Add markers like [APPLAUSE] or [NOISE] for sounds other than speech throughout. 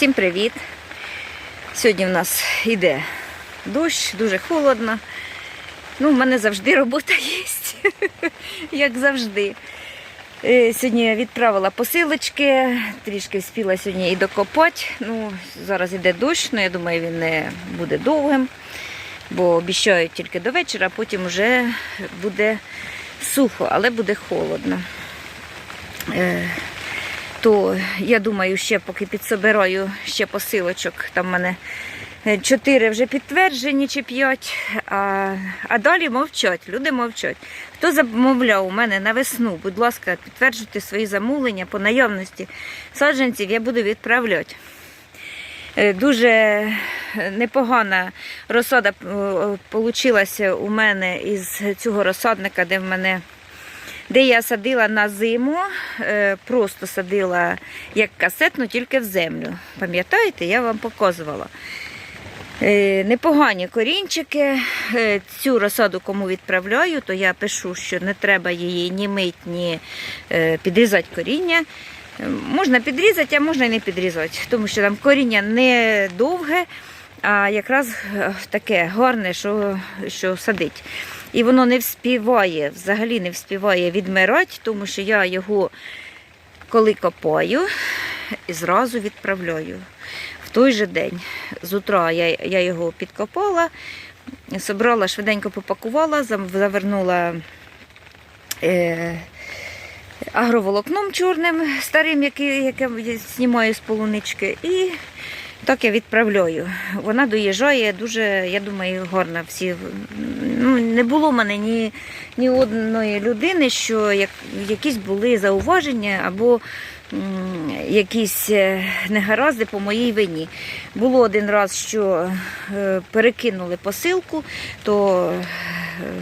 Всім привіт! Сьогодні в нас йде дощ, дуже холодно. Ну, в мене завжди робота є, [LAUGHS] як завжди. Е, Сьогодні я відправила посилочки, трішки встигла сьогодні і докопати. Ну, зараз йде дощ, але я думаю, він не буде довгим, бо обіцяють тільки до вечора, а потім вже буде сухо, але буде холодно. Е, то я думаю, ще поки підсобираю ще посилочок, там в мене е, чотири вже підтверджені чи п'ять, а, а далі мовчать, люди мовчать. Хто замовляв у мене на весну, будь ласка, підтверджуйте свої замовлення по наявності саджанців, я буду відправляти. Е, Дуже непогана розсада вийшла у мене із цього розсадника, де в мене де я садила на зиму, е, просто садила як касетну, тільки в землю. Пам'ятаєте, я вам показувала. Е, Непогані корінчики. Е, Цю розсаду кому відправляю, то я пишу, що не треба її ні мить, ні підрізати коріння. Можна підрізати, а можна і не підрізати, тому що там коріння не довге, а якраз таке гарне, що, що садить. І воно не вспіває, взагалі не вспіває відмирати, тому що я його, коли копаю, зразу відправляю. В той же день з утра я, я його підкопала, собрала, швиденько попакувала, завернула е, агроволокном чорним, старим, яке, яке знімаю з полунички. І так я відправляю. Вона доїжджає дуже, я думаю, горна Всі ну, не було в мене ні, ні одної людини, що як, якісь були зауваження або якісь е, негаразди по моїй вині. Було один раз, що е, перекинули посилку, то е,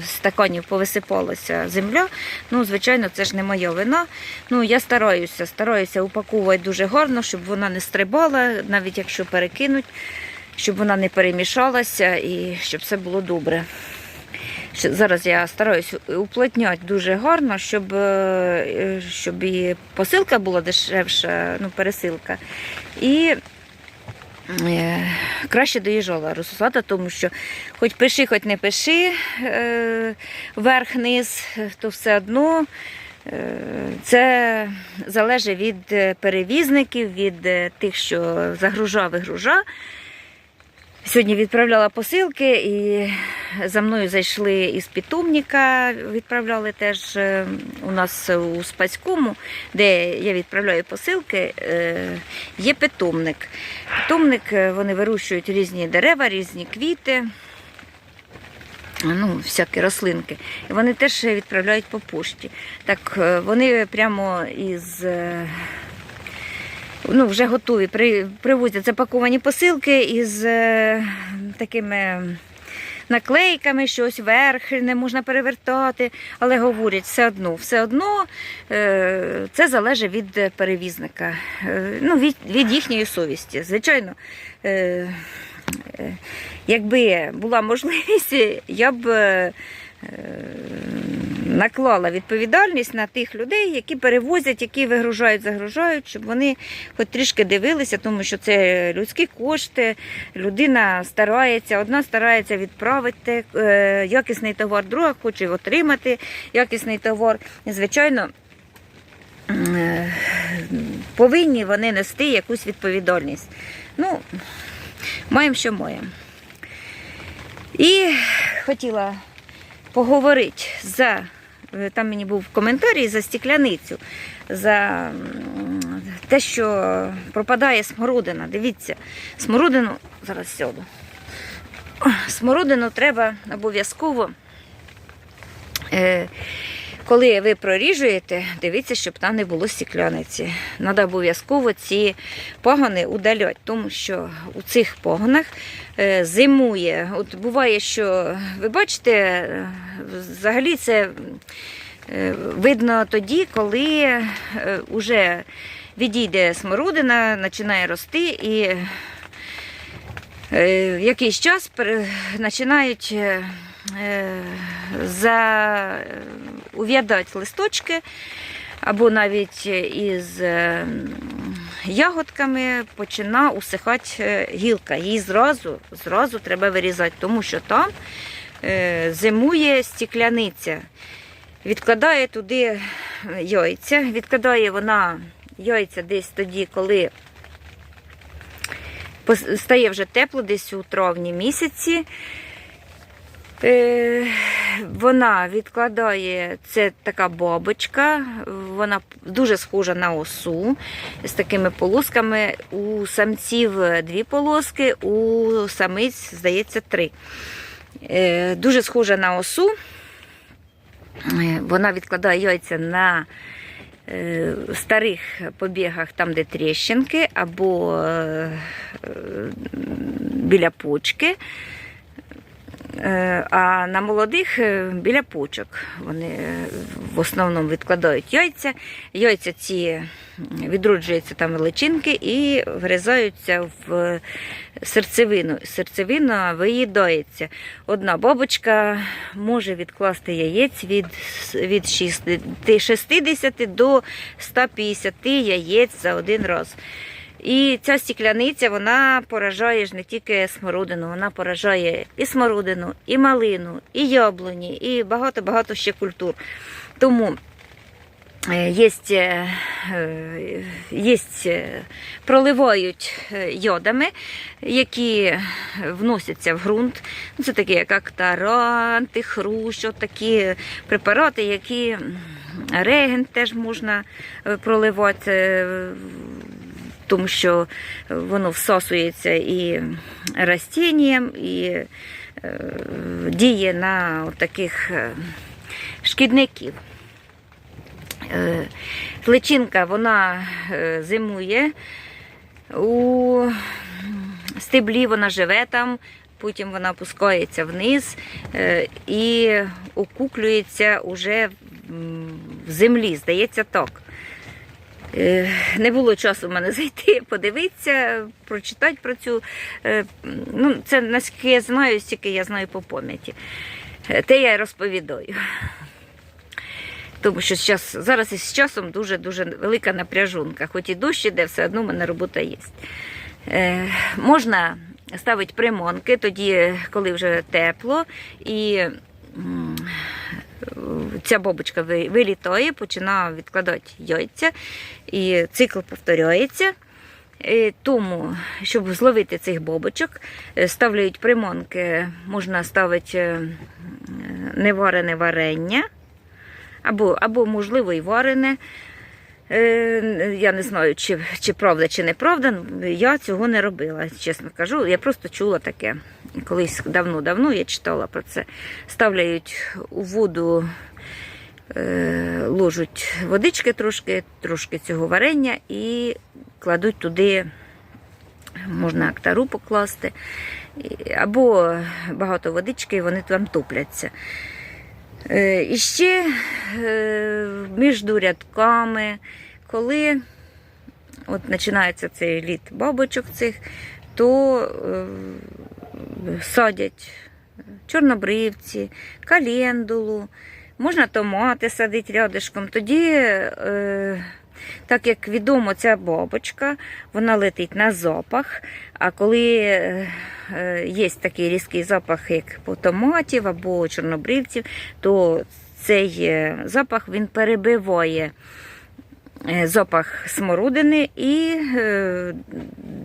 стаканів повисипалася земля. Ну, звичайно, це ж не моя вина. Ну, я стараюся, стараюся упаковувати дуже гарно, щоб вона не стрибала, навіть якщо перекинуть, щоб вона не перемішалася і щоб все було добре. Зараз я стараюся уплотняти дуже гарно, щоб, е, щоб і посилка була дешевша, ну, пересилка. І е, краще доїжджала розсада, тому що хоч пиши, хоч не пиши е, вверх-низ, то все одно це залежить від перевізників, від тих, що загружа, вигружа. Сьогодні відправляла посилки і за мною зайшли із питомника, відправляли теж е, у нас у Спаському, де я відправляю посилки, е, є питомник. Питомник е, вони вирощують різні дерева, різні квіти, ну, всякі рослинки. І вони теж відправляють по пошті. Так вони прямо із. Ну, вже готові. При, привозять запаковані посилки із е, такими наклейками, щось верх не можна перевертати, але говорять, все одно, все одно е, це залежить від перевізника, е, ну, від, від їхньої совісті. Звичайно. Е, е, Якби була можливість, я б е, наклала відповідальність на тих людей, які перевозять, які вигружають, загружають, щоб вони хоч трішки дивилися, тому що це людські кошти, людина старається, одна старається відправити е, якісний товар, друга хоче отримати якісний товар. І, звичайно, е, повинні вони нести якусь відповідальність. Ну, маємо, що маємо. І хотіла поговорити за. Е, Там мені був коментарій за стікляницю, за те, що пропадає смородина. Дивіться, смородину, зараз сяду. Смородину треба обов'язково, е, коли ви проріжуєте, дивіться, щоб там не було стекляниці. Треба обов'язково ці пагони удаляти, тому що у цих пагонах е, зимує. От буває, що ви бачите, е, взагалі це е, видно тоді, коли вже відійде смородина, починає рости і в якийсь час починають за, ув'ядати листочки, або навіть із е, ягодками почина усихати е, гілка. Її зразу, зразу треба вирізати, тому що там е, зимує стікляниця. Відкладає туди яйця. Відкладає вона яйця десь тоді, коли стає вже тепло, десь у травні місяці. Е, вона відкладає, це така бабочка, вона дуже схожа на осу з такими полосками. У самців дві полоски, у самиць, здається, три. Е, дуже схожа на осу. Е, Вона відкладає яйця на старих побігах, там, де тріщинки, або біля почки. Е, А на молодих е, біля почок. Вони е, в основному відкладають яйця. Яйця ці відроджуються там личинки і вгризаються в серцевину. Серцевина виїдається. Одна бабочка може відкласти яєць від, від 60 60 до 150 яєць за один раз. І ця стікляниця вона поражає ж не тільки смородину, вона поражає і смородину, і малину, і яблуні, і багато-багато ще культур. Тому е, є, є, проливають е, йодами, які вносяться в ґрунт. Ну, Це такі, як актаранти, хрущ, такі препарати, які регент теж можна е, проливати. Е, тому що воно всасується і растінням, і е, діє на таких шкідників. Е, личинка вона е, зимує у стеблі, вона живе там, потім вона опускається вниз е, і окуклюється уже в землі, здається так. Е, Не було часу в мене [LAUGHS] зайти, подивитися, прочитати про цю. е, Ну, це наскільки я знаю, стільки я знаю по пам'яті. Е, Те я розповідаю. Тому що зараз, зараз із часом дуже-дуже велика напряжунка. Хоч і дощ іде, все одно в мене робота є. Можна ставити примонки тоді, коли вже тепло, і ця бабочка ви- вилітає, починає відкладати яйця, і цикл повторяється. Е, Тому, щоб зловити цих бобочок, е, ставляють примонки, можна ставити е, неварене варення, або, або можливо, і варене. Е, Я не знаю, чи, чи правда, чи неправда. ну, Я цього не робила, чесно кажу. Я просто чула таке. Колись давно-давно я читала про це. Ставляють у воду, е, ложуть водички трошки, трошки цього варення і кладуть туди, можна актару покласти, або багато водички, і вони там топляться. Е, І ще е, між рядками, коли от починається цей літ бабочок цих, то е, садять чорнобривці, календулу, можна томати садити рядишком. Тоді, е, так як відомо, ця бабочка, вона летить на запах, а коли е, є такий різкий запах, як по томатів або чорнобривців, то цей запах він перебиває запах смородини і е,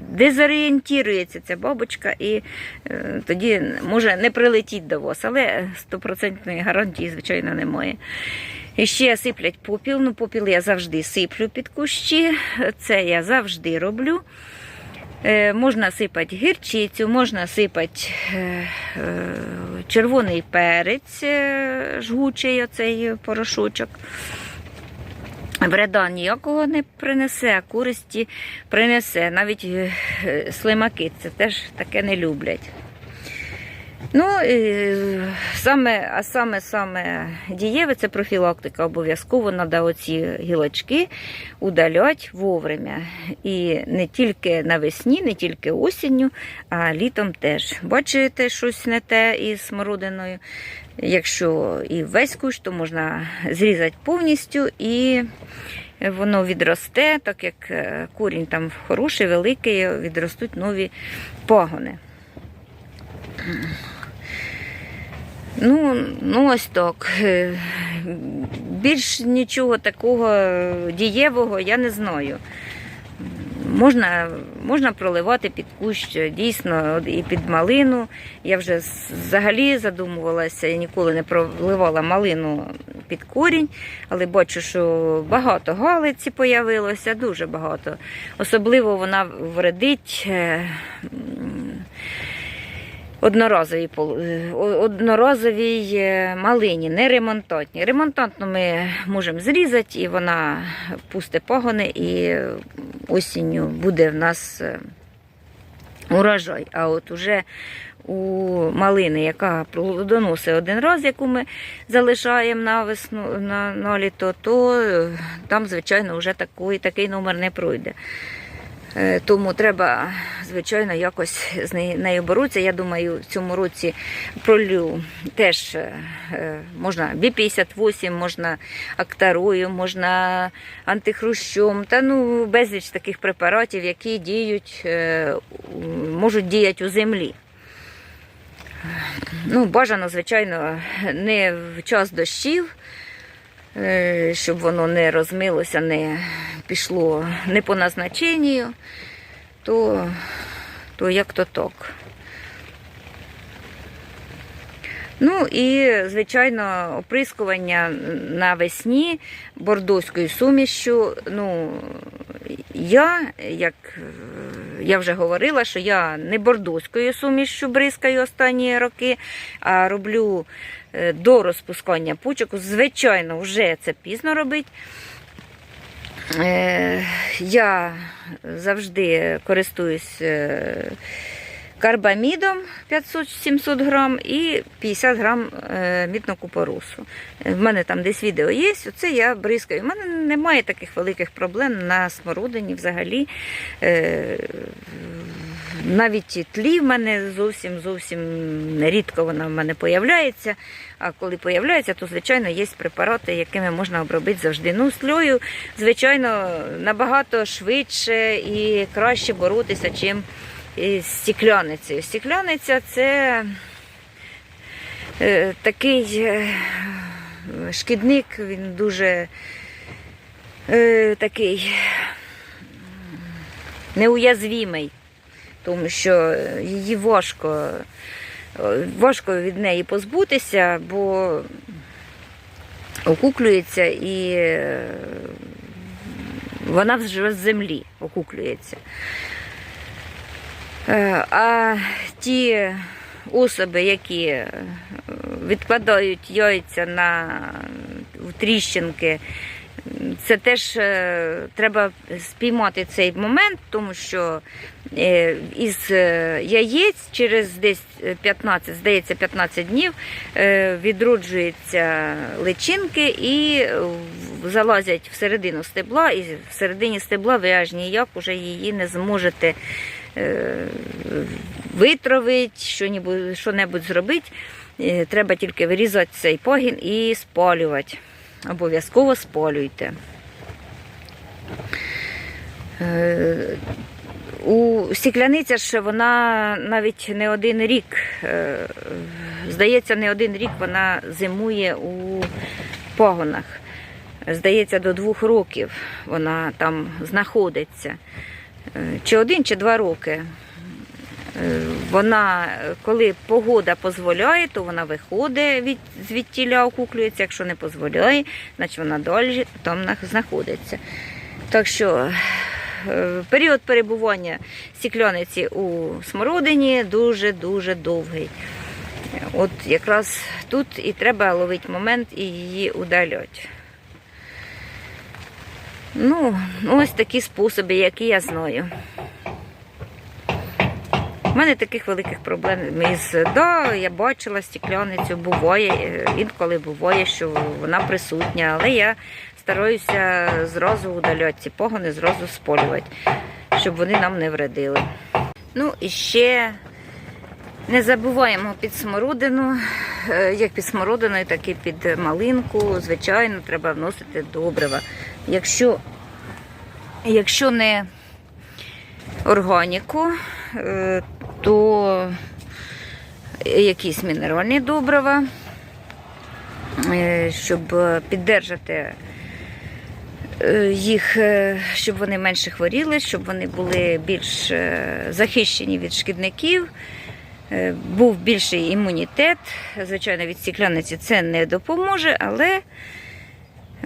дезорієнтується ця бабочка, і е, тоді може не прилетіть до вас, але стопроцентної гарантії, звичайно, немає. І ще сиплять попіл. Ну, попіл я завжди сиплю під кущі. Це я завжди роблю. Е, можна сипати гірчицю, можна сипати е, е, червоний перець, е, жгучий оцей порошочок. Вреда ніякого не принесе, а користі принесе. Навіть е, е, слимаки це теж таке не люблять. Ну, е, саме, саме саме дієве це профілактика. Обов'язково треба оці гілочки удаляти вовремя. І не тільки навесні, не тільки осінню, а літом теж. Бачите, щось не те із смородиною. Якщо і весь кущ, то можна зрізати повністю і воно відросте, так як е, корінь там хороший, великий, відростуть нові пагони. Ну, ну ось так. Е, Більш нічого такого дієвого я не знаю. Можна, можна проливати під кущ, дійсно, і під малину. Я вже взагалі задумувалася, я ніколи не проливала малину під корінь, але бачу, що багато галиці появилося, дуже багато. Особливо вона вредить. Одноразовій, е, одноразовій е, малині, не ремонтантній. Ремонтантну ми можемо зрізати, і вона пусте пагони, і осінню буде в нас е, урожай. А от уже у малини, яка плодоносить один раз, яку ми залишаємо на весну на, на літо, то там, звичайно, вже такий, такий номер не пройде. Е, Тому треба, звичайно, якось з нею- боротися. Я думаю, в цьому році пролю теж е, е, можна Бі-58, можна актарою, можна антихрущом, та ну безліч таких препаратів, які діють, можуть діяти у землі. Ну, бажано, звичайно, не в час дощів, щоб воно не розмилося, не пішло не по назначенню, то, то як то так. Ну і, звичайно, оприскування навесні бордоською сумішю. Ну, я, як е, я вже говорила, що я не бордоською сумішю бризкаю останні роки, а роблю е, до розпускання пучок. Звичайно, вже це пізно робити. Е, Я завжди користуюсь е, карбамідом 500-700 грам і 50 грам е, мідного купоросу. Е, В мене там десь відео є, оце я бризкаю. У мене немає таких великих проблем на смородині взагалі. Е, Навіть тлі в мене зовсім зовсім рідко вона в мене появляється. А коли появляється, то звичайно є препарати, якими можна обробити завжди. Ну, з тлею, звичайно, набагато швидше і краще боротися, чим із стікляницею. Стікляниця це е, такий е, шкідник, він дуже е, такий неуязвімий, тому що її важко, важко від неї позбутися, бо окуклюється і вона вже з землі окуклюється. Е, А ті особи, які е, відкладають яйця на тріщинки, це теж е, треба спіймати цей момент, тому що із яєць через десь 15, здається, 15 днів відроджуються личинки і залазять всередину стебла, і всередині стебла ви аж ніяк уже її не зможете витравити, що-небудь- зробити. Е, Треба тільки вирізати цей пагін і спалювати. Обов'язково спалюйте. Е, У стікляниця ж вона навіть не один рік, е, здається, не один рік вона зимує у пагонах. Здається, до двох років вона там знаходиться. Чи один, чи два роки. Е, Вона, коли погода дозволяє, то вона виходить від звідтіля, окуклюється. Якщо не дозволяє, значить вона далі там знаходиться. Так що е, період перебування стікляниці у смородині дуже-дуже довгий. От якраз тут і треба ловити момент і її удаляти. Ну, ось такі способи, які я знаю. У мене таких великих проблем із да, я бачила стікляницю, буває, інколи буває, що вона присутня, але я стараюся зразу удаляти ці погони, зразу сполювати, щоб вони нам не вредили. Ну і ще не забуваємо під смородину, е, як під смородиною, так і під малинку. Звичайно, треба вносити добрива. Якщо якщо не органіку, е, то якісь мінеральні добрива, е, щоб піддержати е, їх, щоб вони менше хворіли, щоб вони були більш захищені від шкідників. Був більший імунітет. Звичайно, від стікляниці це не допоможе, але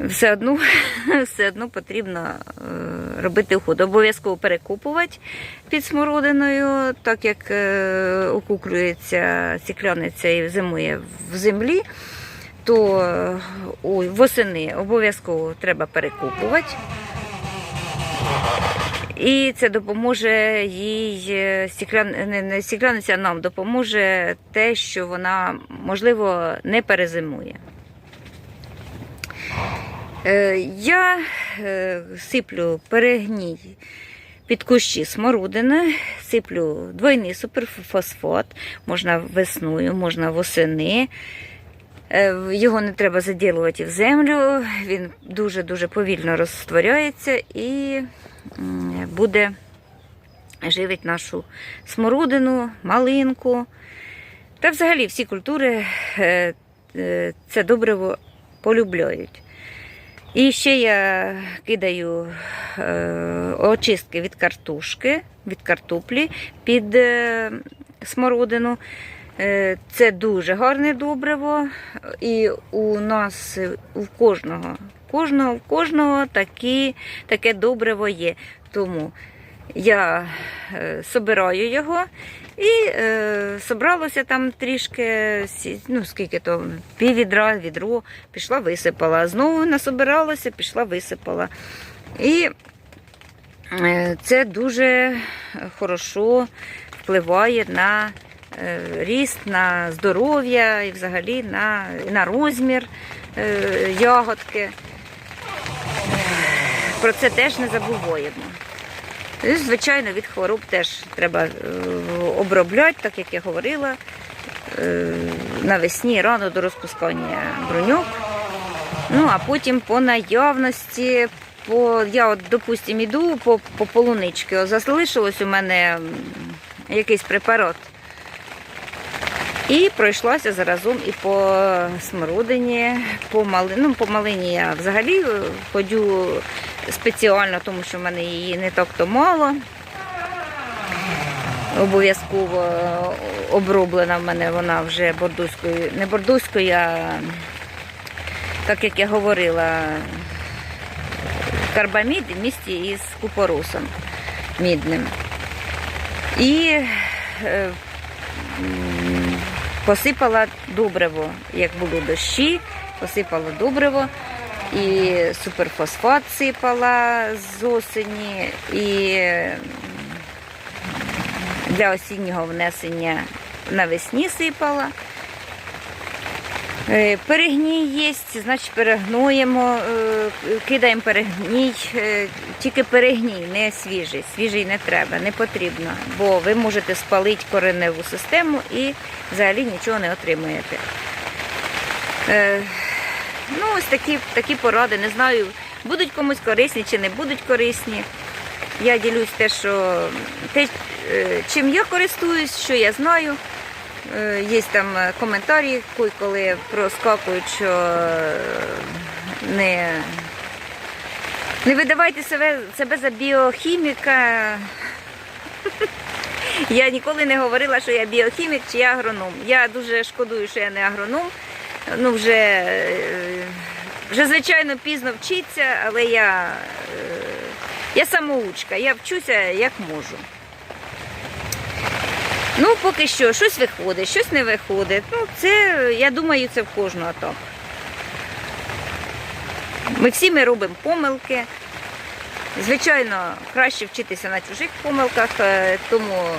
все одно, [LAUGHS] все одно потрібно е, робити уход. Обов'язково перекупувати під смородиною, так як е, окуклюється стікляниця і зимує в землі, то е, восени обов'язково треба перекупувати. І це допоможе їй стікляниця, нам допоможе те, що вона, можливо, не перезимує. Е, Я е, сиплю перегній під кущі смородини, сиплю двойний суперфосфат, можна весною, можна восени. Е, Його не треба заділувати в землю, він дуже-дуже повільно розтворяється і буде живить нашу смородину, малинку. Та взагалі всі культури це добриво полюбляють. І ще я кидаю е, очистки від картошки, від картоплі під е, смородину. Е, це дуже гарне добриво. І у нас у кожного, кожного, у кожного такі, таке добриво є. Тому я собираю його і собралося там трішки, ну скільки то, пів відра, відро, пішла, висипала. Знову насобиралося, пішла, висипала. І е, це дуже хорошо впливає на е, ріст, на здоров'я і взагалі на, на розмір е, ягодки. Про це теж не забуваємо. І, звичайно, від хвороб теж треба е, обробляти, так як я говорила, е, навесні рано до розпускання бруньок. Ну, а потім по наявності, по, я от, допустим, іду по, по полунички. Залишилось у мене якийсь препарат. І пройшлася заразом і по смородині, по малині. Ну, по малині я взагалі е, ходю спеціально, тому що в мене її не так то мало. Обов'язково оброблена в мене вона вже бордуською, не бордуською, а так як я говорила, карбамід в місті із купоросом мідним. І е, посипала добриво, як було дощі, посипала добриво. І суперфосфат сипала з осені, і для осіннього внесення навесні сипала. Е, Перегній є, значить перегноємо, е, кидаємо перегній, е, тільки перегній, не свіжий. Свіжий не треба, не потрібно, бо ви можете спалити кореневу систему і взагалі нічого не отримуєте. Ну, ось такі, такі поради. Не знаю, будуть комусь корисні чи не будуть корисні. Я ділюсь те, що те, е, чим я користуюсь, що я знаю. Е, Є там е, коментарі, коли- проскакують, що не, не видавайте себе, себе за біохіміка. [LAUGHS] Я ніколи не говорила, що я біохімік чи я агроном. Я дуже шкодую, що я не агроном. Ну, вже, е, вже звичайно пізно вчиться, але я, е, я самоучка, я вчуся як можу. Ну, поки що, щось виходить, щось не виходить. Ну, це, я думаю, це в кожного так. Ми всі ми робимо помилки. Звичайно, краще вчитися на чужих помилках, е, тому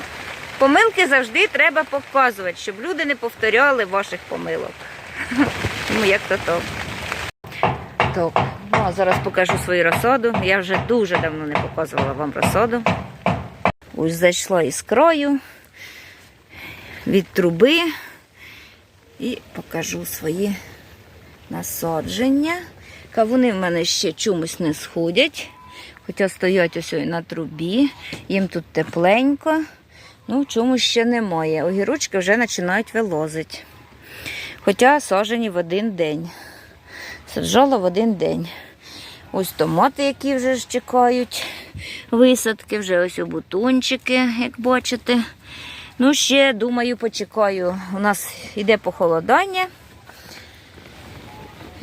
помилки завжди треба показувати, щоб люди не повторяли ваших помилок. [LAUGHS] Ну, як то так. Так, ну а зараз покажу свою розсаду. Я вже дуже давно не показувала вам розсаду. Ось зайшла із краю від труби і покажу свої насадження. Кавуни в мене ще чомусь не сходять. Хоча стоять ось на трубі, їм тут тепленько. Ну, чому ще немає. Огірочки вже починають вилозити. Хоча сажені в один день. Саджала в один день. Ось томати, які вже ж чекають висадки, вже ось бутончики, як бачите. Ну, ще, думаю, почекаю. У нас йде похолодання.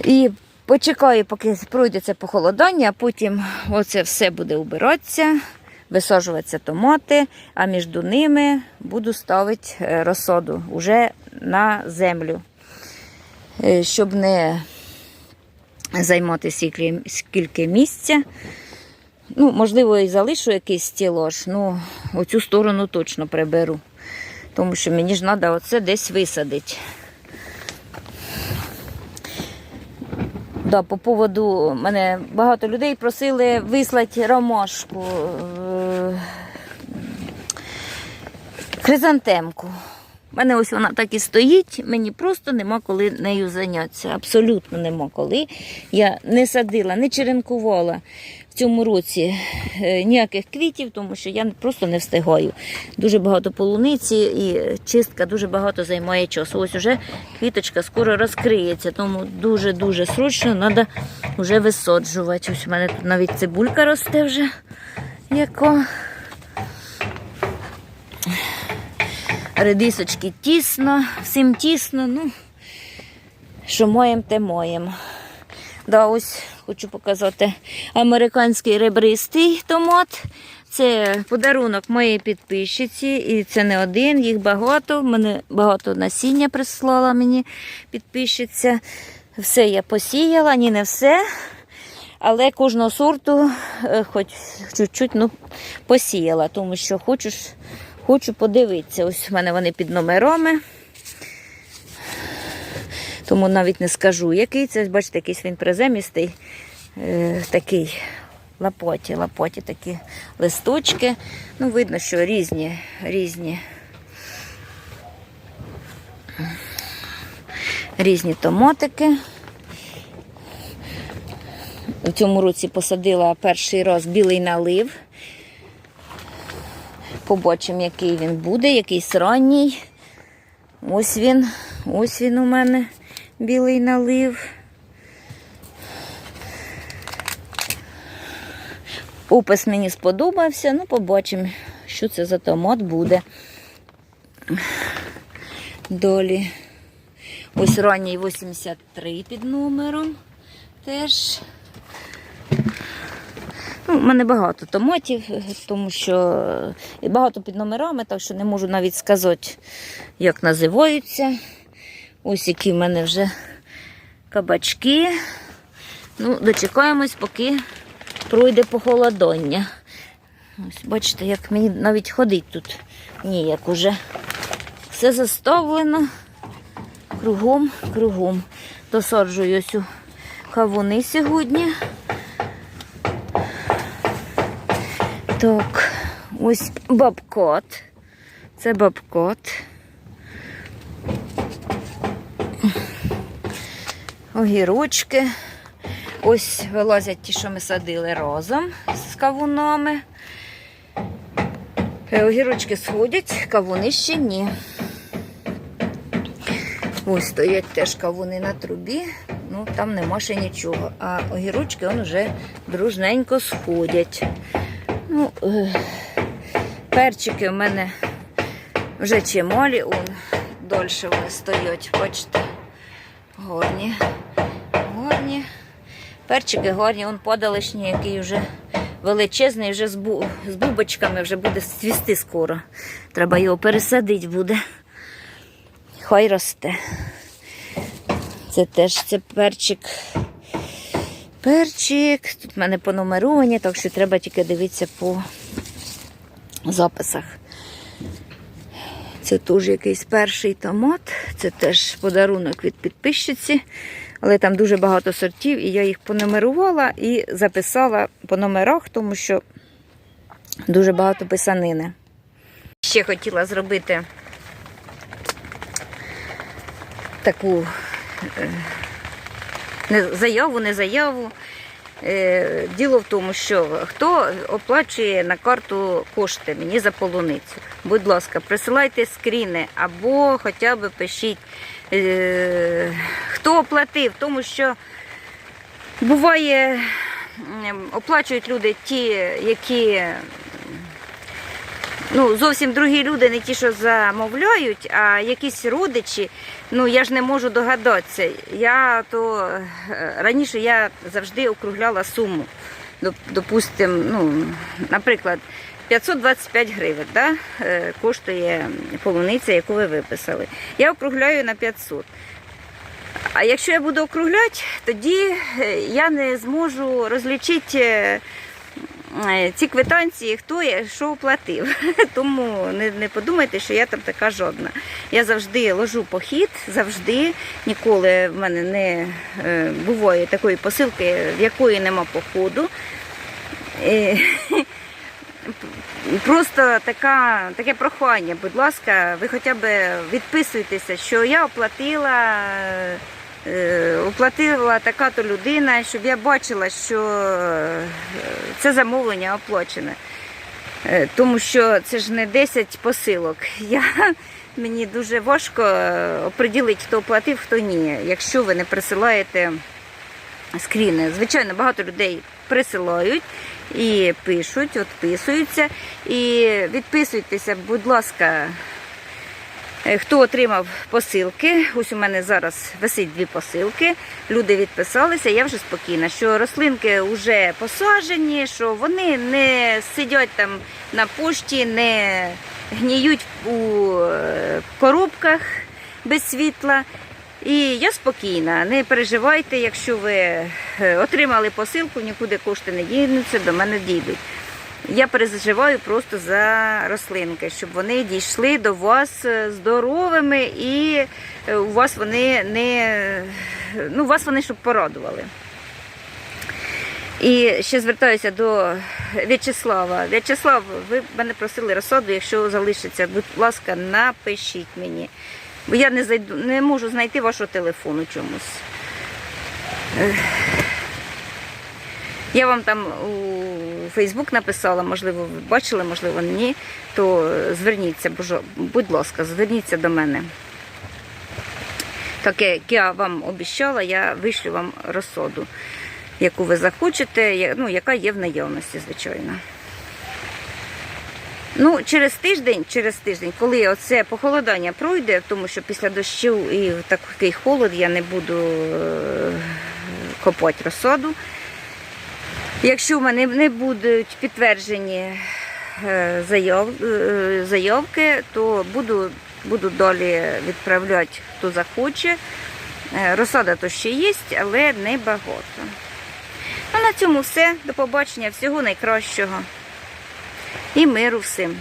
І почекаю, поки пройде це похолодання, а потім оце все буде убиратися, висаджуватися томати, а між ними буду ставити е, розсаду уже на землю, щоб не займати скільки, скільки місця. Ну, можливо, і залишу якийсь стілож, ну, оцю сторону точно приберу. Тому що мені ж треба оце десь висадити. Да, по поводу мене багато людей просили вислати ромашку. е, Хризантемку. У мене ось вона так і стоїть, мені просто нема коли нею зайнятися. Абсолютно нема коли. Я не садила, не черенкувала в цьому році е, ніяких квітів, тому що я просто не встигаю. Дуже багато полуниці і чистка дуже багато займає часу. Ось уже квіточка скоро розкриється, тому дуже-дуже срочно треба вже висаджувати. Ось у мене тут навіть цибулька росте вже. Яка. Редисочки тісно, всім тісно. Ну, що моєм, те моєм. Да, ось хочу показати американський ребристий томат. Це подарунок моєї підписчиці, і це не один, їх багато. Мене багато насіння прислала мені підписчиця. Все я посіяла, ні не все. Але кожного сорту, е, хоч чуть-чуть ну, посіяла, тому що хочу, ж- хочу подивитися. Ось в мене вони під номерами. Тому навіть не скажу, який це. Бачите, якийсь він приземістий, е, такий лапоті, лапоті такі листочки. Ну, видно, що різні, різні. Різні томатики. У цьому році посадила перший раз білий налив. Побачимо, який він буде, якийсь ранній. Ось він, ось він у мене білий налив. Опис мені сподобався, ну побачимо, що це за томат буде. Долі. Ось ранній 83 під номером. Теж. Ну, у мене багато томатів, тому що і багато під номерами, так що не можу навіть сказати, як називаються. Ось які в мене вже кабачки. Ну, дочекаємось, поки пройде похолодання. Ось, бачите, як мені навіть ходить тут ніяк уже. Все заставлено кругом, кругом. Досаджую ось у кавуни сьогодні. Так, ось бабкот. Це бабкот. Огірочки. Ось вилазять ті, що ми садили разом з кавунами. Е, Огірочки сходять, кавуни ще ні. Ось стоять теж кавуни на трубі, ну там нема ще нічого. А огірочки он вже дружненько сходять. Ну, е, перчики в мене вже чималі, он дольше вони стоять, бачите, гарні. Гарні. Перчики гарні, он подалишній, який вже величезний, вже з, бу... з бубочками вже буде цвісти скоро. Треба його пересадити буде. Хай росте. Це теж це перчик. Перчик. Тут в мене понумеровані, так що треба тільки дивитися по записах. Це теж якийсь перший томат. Це теж подарунок від підписчиці. Але там дуже багато сортів, і я їх понумерувала і записала по номерах, тому що дуже багато писанини. Ще хотіла зробити таку е, заяву, не заяву. Е, Діло в тому, що хто оплачує на карту кошти мені за полуницю. Будь ласка, присилайте скріни або хоча б пишіть, е, хто оплатив, тому що буває, оплачують люди ті, які ну, зовсім другі люди, не ті, що замовляють, а якісь родичі. Ну я ж не можу догадатися. Я то е, раніше я завжди округляла суму. Доп- Допустим, ну, наприклад, 525 гривень да, е, коштує полуниця, яку ви виписали. Я округляю на 500. А якщо я буду округляти, тоді е, я не зможу розлічити ці квитанції, хто що оплатив. [LAUGHS] Тому не, не подумайте, що я там така жодна. Я завжди ложу похід, завжди ніколи в мене не е, буває такої посилки, в якої нема походу. Е, [LAUGHS] Просто така, таке прохання, будь ласка, ви хоча б відписуйтеся, що я оплатила, е, оплатила така-то людина, щоб я бачила, що е, це замовлення оплачене. Е, Тому що це ж не 10 посилок. [LAUGHS] Я, мені дуже важко оприділити, хто оплатив, хто ні, якщо ви не присилаєте скріни. Звичайно, багато людей присилають і пишуть, відписуються. І відписуйтеся, будь ласка, хто отримав посилки. Ось у мене зараз висить дві посилки. Люди відписалися, я вже спокійна, що рослинки вже посаджені, що вони не сидять там на пошті, не гніють у е, коробках без світла. І я спокійна, не переживайте, якщо ви е, отримали посилку, нікуди кошти не дінуться, до мене дійдуть. Я переживаю просто за рослинки, щоб вони дійшли до вас е, здоровими і е, у вас вони не ну, вас вони щоб порадували. І ще звертаюся до В'ячеслава. В'ячеслав, ви мене просили розсаду, якщо залишиться, будь ласка, напишіть мені. Бо я не зайду, не можу знайти вашого телефону чомусь. Я вам там у Фейсбук написала, можливо, ви бачили, можливо, ні, то зверніться, будь ласка, зверніться до мене. Так як я вам обіцяла, я вишлю вам розсоду, яку ви захочете, ну, яка є в наявності, звичайно. Ну, через тиждень, через тиждень, коли оце похолодання пройде, тому що після дощу і такий холод я не буду е, копати розсаду. Якщо в мене не будуть підтверджені е, е, заявки, то буду, буду далі відправляти, хто захоче. Е, Розсада то ще є, але не багато. Ну, на цьому все. До побачення. Всього найкращого. І миру всім.